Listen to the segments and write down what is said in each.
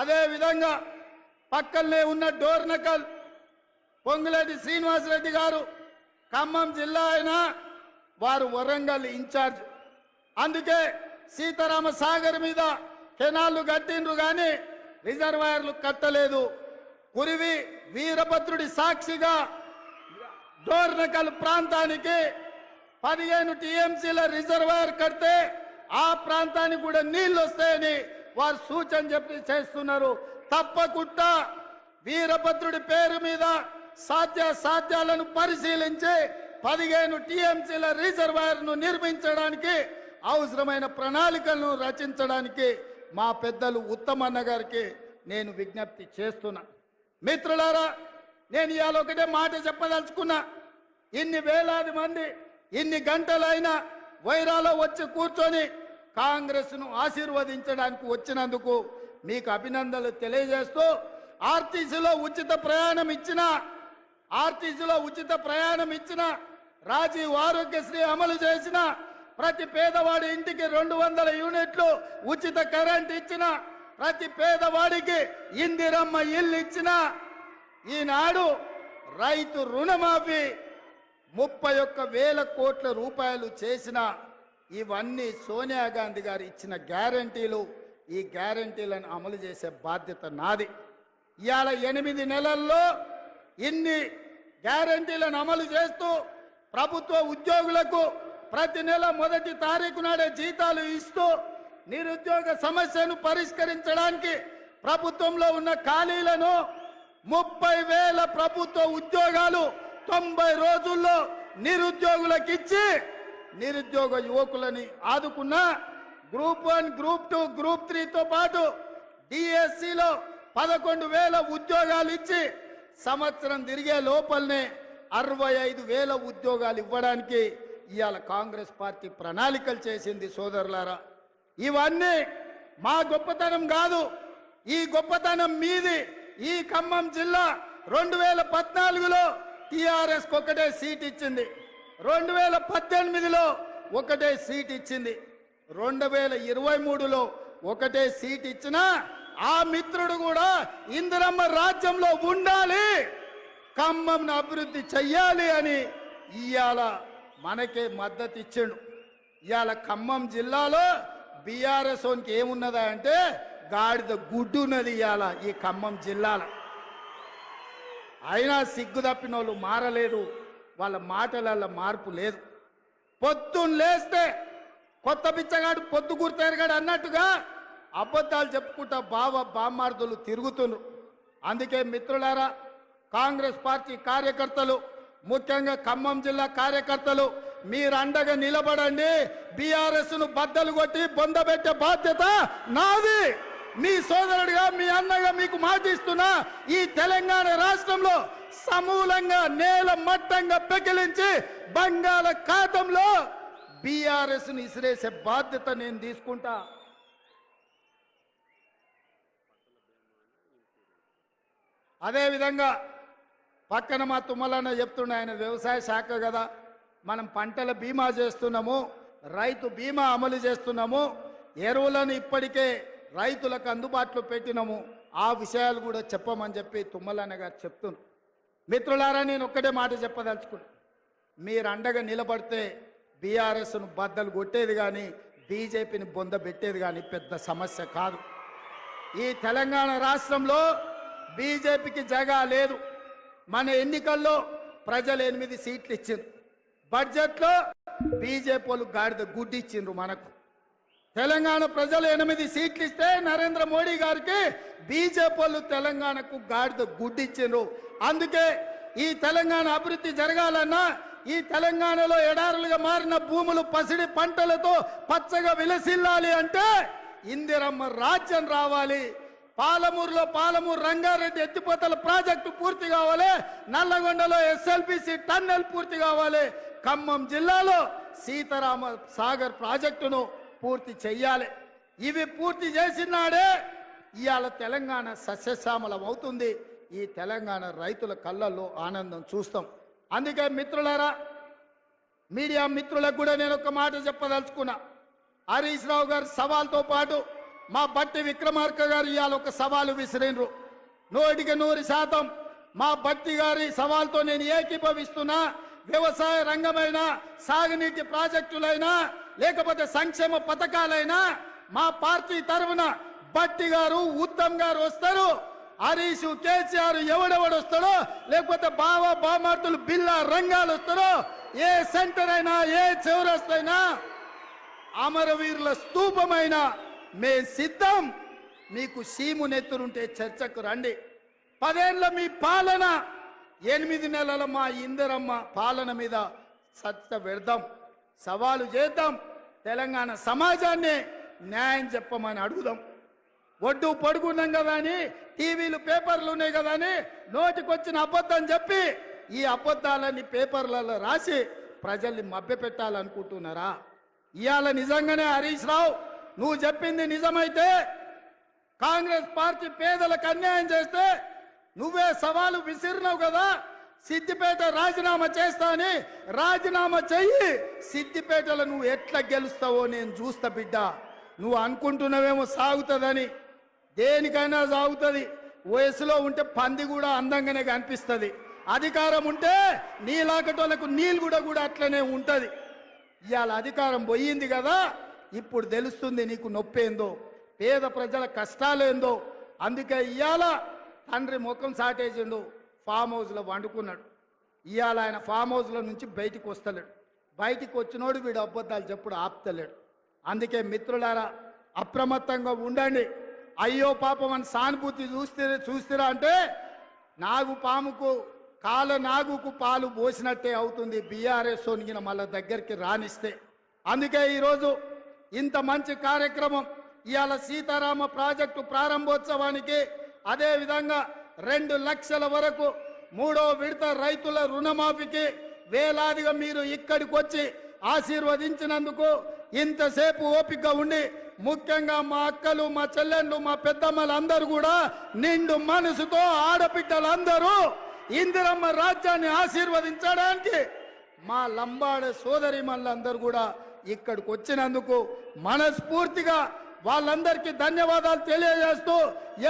అదే విధంగా పక్కనే ఉన్న డోర్నకల్ పొంగులేటి శ్రీనివాసరెడ్డి గారు ఖమ్మం జిల్లా అయినా వారు వరంగల్ ఇన్ఛార్జ్. అందుకే సీతారామ సాగర్ మీద కెనాళ్ళు కట్టిండ్రు కానీ రిజర్వాయర్లు కట్టలేదు. కురివి వీరభద్రుడి సాక్షిగా డోర్నకల్ ప్రాంతానికి పదిహేను టీఎంసీల రిజర్వాయర్ కడితే ఆ ప్రాంతానికి కూడా నీళ్ళు వస్తాయని వారు సూచన చెప్పి చేస్తున్నారు. తప్పకుండా వీరభద్రుడి పేరు మీద సాధ్య సాధ్యాలను పరిశీలించి పదిహేను టీఎంసీల రిజర్వాయర్ను నిర్మించడానికి అవసరమైన ప్రణాళికలను రచించడానికి మా పెద్దలు ఉత్తమన్న గారికి నేను విజ్ఞప్తి చేస్తున్నా. మిత్రులారా నేను ఇవాళ ఒకటే మాట చెప్పదలుచుకున్నా. ఇన్ని వేలాది మంది ఇన్ని గంటలైనా వైరాలో వచ్చి కూర్చొని కాంగ్రెస్ను ఆశీర్వదించడానికి వచ్చినందుకు మీకు అభినందనలు తెలియజేస్తూ ఆర్టీసీలో ఉచిత ప్రయాణం ఇచ్చిన ఆర్టీసీలో ఉచిత ప్రయాణం ఇచ్చిన రాజీవ్ ఆరోగ్యశ్రీ అమలు చేసిన ప్రతి పేదవాడి ఇంటికి రెండు వందల యూనిట్లు ఉచిత కరెంట్ ఇచ్చిన ప్రతి పేదవాడికి ఇందిరమ్మ ఇల్లు ఇచ్చిన ఈనాడు రైతు రుణమాఫీ ముప్పై ఒక్క వేల కోట్ల రూపాయలు చేసిన ఇవన్నీ సోనియా గాంధీ గారు ఇచ్చిన గ్యారంటీలు ఈ గ్యారంటీలను అమలు చేసే బాధ్యత నాది. ఇవాళ ఎనిమిది నెలల్లో ఇన్ని గ్యారంటీలను అమలు చేస్తూ ప్రభుత్వ ఉద్యోగులకు ప్రతి నెల మొదటి తారీఖు నాడే జీతాలు ఇస్తూ నిరుద్యోగ సమస్యను పరిష్కరించడానికి ప్రభుత్వంలో ఉన్న ఖాళీలను ముప్పై వేల ప్రభుత్వ ఉద్యోగాలు తొంభై రోజుల్లో నిరుద్యోగులకు ఇచ్చి నిరుద్యోగ యువకులని ఆదుకున్న group one group two group త్రీతో పాటు డిఎస్సిలో పదకొండు వేల ఉద్యోగాలు ఇచ్చి సంవత్సరం తిరిగే లోపలనే అరవై ఐదు వేల ఉద్యోగాలు ఇవ్వడానికి ఇవాళ కాంగ్రెస్ పార్టీ ప్రణాళికలు చేసింది సోదరులారా. ఇవన్నీ మా గొప్పతనం కాదు. ఈ గొప్పతనం మీది. ఈ ఖమ్మం జిల్లా రెండు వేల పద్నాలుగులో టిఆర్ఎస్ ఒకటే సీట్ ఇచ్చింది. రెండు వేల పద్దెనిమిదిలో ఒకటే సీట్ ఇచ్చింది. రెండు వేల ఇరవై మూడులో ఒకటే సీట్ ఇచ్చినా ఆ మిత్రుడు కూడా ఇందిరమ్మ రాజ్యంలో ఉండాలి ఖమ్మంను అభివృద్ధి చెయ్యాలి అని ఇవాళ మనకే మద్దతు ఇచ్చిండు. ఇవాళ ఖమ్మం జిల్లాలో బీఆర్ఎస్ ఏమున్నదా అంటే గాడిద గుడ్డు ఉన్నది ఇవాళ ఈ ఖమ్మం జిల్లాలో. అయినా సిగ్గు తప్పిన వాళ్ళు మారలేదు వాళ్ళ మాటలలో మార్పు లేదు. పొద్దున్న లేస్తే కొత్త బిచ్చగాడు పొద్దు గుర్తెరగాడు అన్నట్టుగా అబద్ధాలు చెప్పుకుంటా బావ బామ్మార్దులు తిరుగుతున్నారు. అందుకే మిత్రులారా కాంగ్రెస్ పార్టీ కార్యకర్తలు ముఖ్యంగా ఖమ్మం జిల్లా కార్యకర్తలు మీరు అండగా నిలబడండి. బీఆర్ఎస్ను బద్దలు కొట్టి బొందబెట్టే బాధ్యత నాది. మీ సోదరుడిగా మీ అన్నగా మీకు మాటిస్తున్నా ఈ తెలంగాణ రాష్ట్రంలో సమూలంగా నేల మట్టంగా పెకిలించి బంగాళ ఖాతంలో బీఆర్ఎస్ని ఇసిరేసే బాధ్యత నేను తీసుకుంటా. అదేవిధంగా పక్కన మా తుమ్మలన్న చెప్తుండే ఆయన వ్యవసాయ శాఖ కదా మనం పంటల బీమా చేస్తున్నాము రైతు బీమా అమలు చేస్తున్నాము ఎరువులను ఇప్పటికే రైతులకు అందుబాటులో పెట్టినము. ఆ విషయాలు కూడా చెప్పమని చెప్పి తుమ్మలన్న గారు చెప్తున్నారు. మిత్రులారా నేను ఒక్కటే మాట చెప్పదలుచుకున్నా. మీరు అండగా నిలబడితే బీఆర్ఎస్ను బద్దలు కొట్టేది కానీ బీజేపీని బొంద పెట్టేది కానీ పెద్ద సమస్య కాదు. ఈ తెలంగాణ రాష్ట్రంలో బీజేపీకి జగా లేదు. మన ఎన్నికల్లో ప్రజలు ఎనిమిది సీట్లు ఇచ్చిండ్రు. బడ్జెట్లో బీజేపీ వాళ్ళు గాడిద గుడ్డిచ్చిండ్రు మనకు. తెలంగాణ ప్రజలు ఎనిమిది సీట్లు ఇస్తే నరేంద్ర మోడీ గారికి బీజేపీ వాళ్ళు తెలంగాణకు గాడిద గుడ్డి ఇచ్చిండ్రు అందుకే ఈ తెలంగాణ అభివృద్ధి జరగాలన్నా ఈ తెలంగాణలో ఎడారులుగా మారిన భూములు పసిడి పంటలతో పచ్చగా విలసిల్లాలి అంటే ఇందిరమ్మ రాజ్యం రావాలి. పాలమూరులో పాలమూరు రంగారెడ్డి ఎత్తిపోతల ప్రాజెక్టు పూర్తి కావాలి. నల్లగొండలో ఎస్ఎల్పిసి టన్నెల్ పూర్తి కావాలి. ఖమ్మం జిల్లాలో సీతారామ సాగర్ ప్రాజెక్టును పూర్తి చెయ్యాలి. ఇవి పూర్తి చేసినాడే ఇవాళ తెలంగాణ సస్యశ్యామలం అవుతుంది. ఈ తెలంగాణ రైతుల కళ్ళల్లో ఆనందం చూస్తాం. అందుకే మిత్రులారా మీడియా మిత్రులకు కూడా నేను ఒక మాట చెప్పదలుచుకున్నా. హరీష్ రావు గారి సవాల్తో పాటు మా బట్టి విక్రమార్క గారు ఇవాళ ఒక సవాలు విసిరినరు. నూటికి నూరు శాతం మా బట్టి గారి సవాల్తో నేను ఏకీభవిస్తున్నా. వ్యవసాయ రంగమైనా సాగునీటి ప్రాజెక్టులైనా లేకపోతే సంక్షేమ పథకాలైనా మా పార్టీ తరఫున బట్టి గారు ఉత్తమ్ గారు వస్తారు. హరీష్ కేసీఆర్ ఎవడెవడు వస్తాడో లేకపోతే బావ బామార్తులు బిల్లా రంగాలు వస్తారో ఏ సెంటర్ అయినా ఏ చౌరస్తైనా అమరవీరుల స్తూపమైన మే సిద్ధం. మీకు సీము నెత్తురుంటే చర్చకు రండి. పదేళ్ళ మీ పాలన ఎనిమిది నెలల మా ఇందరమ్మ పాలన మీద సత్త పెడదాం సవాలు చేద్దాం. తెలంగాణ సమాజాన్ని న్యాయం చెప్పమని అడుగుదాం. ఒడ్డు పడుకున్నాం కదా అని టీవీలు పేపర్లు ఉన్నాయి కదా అని నోటికొచ్చిన అబద్ధం చెప్పి ఈ అబద్ధాలని పేపర్లలో రాసి ప్రజల్ని మభ్యపెట్టాలనుకుంటున్నారా? ఇవాళ నిజంగానే హరీష్ రావు నువ్వు చెప్పింది నిజమైతే కాంగ్రెస్ పార్టీ పేదలకు అన్యాయం చేస్తే నువ్వే సవాలు విసిరినావు కదా సిద్దిపేట రాజీనామా చేస్తా అని రాజీనామా చెయ్యి. సిద్దిపేటలో నువ్వు ఎట్లా గెలుస్తావో నేను చూస్తా బిడ్డ. నువ్వు అనుకుంటున్నావేమో సాగుతుందని. దేనికైనా సాగుతుంది. వయసులో ఉంటే పంది కూడా అందంగానే కనిపిస్తుంది. అధికారం ఉంటే నీలాకటోళ్ళకు నీళ్ళు కూడా కూడా అట్లనే ఉంటుంది. ఇవాళ అధికారం పోయింది కదా ఇప్పుడు తెలుస్తుంది నీకు నొప్పేందో పేద ప్రజల కష్టాలేందో. అందుకే ఇవాళ తండ్రి ముఖం సాటేసిండు. ఫామ్ హౌస్లో వండుకున్నాడు. ఇవాళ ఆయన ఫామ్ హౌస్లో నుంచి బయటికి వస్తలేడు. బయటికి వచ్చినోడు వీడు అబద్ధాలు చెప్పుడు ఆపుతలేడు. అందుకే మిత్రులారా అప్రమత్తంగా ఉండండి. అయ్యో పాపం అని సానుభూతి చూస్తే చూస్తారా అంటే నాగు పాముకు కాల నాగుకు పాలు పోసినట్టే అవుతుంది బీఆర్ఎస్ సోనిగిన మళ్ళీ దగ్గరికి రానిస్తే. అందుకే ఈరోజు ఇంత మంచి కార్యక్రమం ఇవాళ సీతారామ ప్రాజెక్టు ప్రారంభోత్సవానికి అదే విధంగా రెండు లక్షల వరకు మూడో విడత రైతుల రుణమాఫీకి వేలాదిగా మీరు ఇక్కడికి వచ్చి ఆశీర్వదించినందుకు ఇంతసేపు ఓపిక ఉండి ముఖ్యంగా మా అక్కలు మా చెల్లెళ్ళు మా పెద్దమ్మలందరూ కూడా నిండు మనసుతో ఆడబిడ్డలందరూ ఇందిరమ్మ రాజ్యాన్ని ఆశీర్వదించడానికి మా లంబాడ సోదరి మళ్ళందరూ కూడా ఇక్కడికి వచ్చినందుకు మనస్ఫూర్తిగా వాళ్ళందరికీ ధన్యవాదాలు తెలియజేస్తూ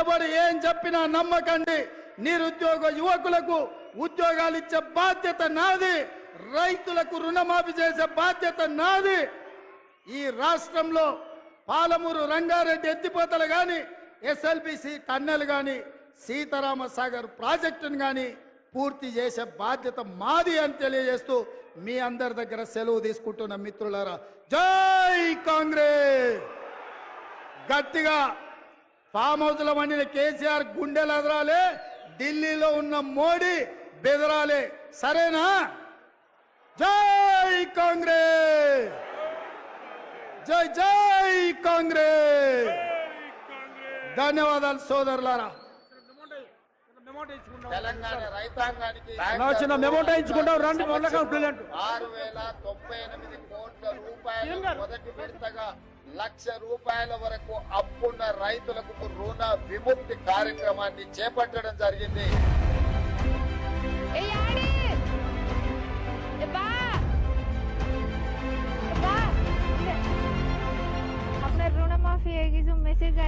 ఎవరు ఏం చెప్పినా నమ్మకండి. నిరుద్యోగ యువకులకు ఉద్యోగాలు ఇచ్చే బాధ్యత నాది. రైతులకు రుణమాఫీ చేసే బాధ్యత నాది. ఈ రాష్ట్రంలో పాలమూరు రంగారెడ్డి ఎత్తిపోతలు కానీ ఎస్ఎల్బిసి టన్నెల్ కానీ సీతారామ సాగర్ ప్రాజెక్టును కానీ పూర్తి చేసే బాధ్యత మాది అని తెలియజేస్తూ మీ అందరి దగ్గర సెలవు తీసుకుంటున్న మిత్రులారా జై కాంగ్రెస్! గట్టిగా ఫామ్ హౌస్లో వండిన కేసీఆర్ గుండెలు ఎదరాలే ఢిల్లీలో ఉన్న మోడీ బెదరాలే. సరేనా? జై కాంగ్రెస్! జై జై కాంగ్రెస్! ధన్యవాదాలు సోదరులారా. తెలంగాణ రైతాంగానికి చిన్న మెమోటా ఇచ్చుకుంటాం రండి మొన్న ప్రెసిడెంట్ ఆరు వేల తొంభై ఎనిమిది కోట్ల రూపాయలు మొదటి విడతగా లక్ష రూపాయల వరకు అప్పున్న రైతులకు రుణ విముక్తి కార్యక్రమాన్ని చేపట్టడం జరిగింది. రుణమాఫీ మెసేజ్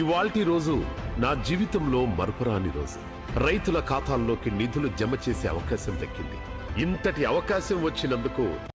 ఇవాల్టి రోజు నా జీవితంలో మరపురాని రోజు. రైతుల ఖాతాల్లోకి నిధులు జమ చేసే అవకాశం దక్కింది. ఇంతటి అవకాశం వచ్చినందుకు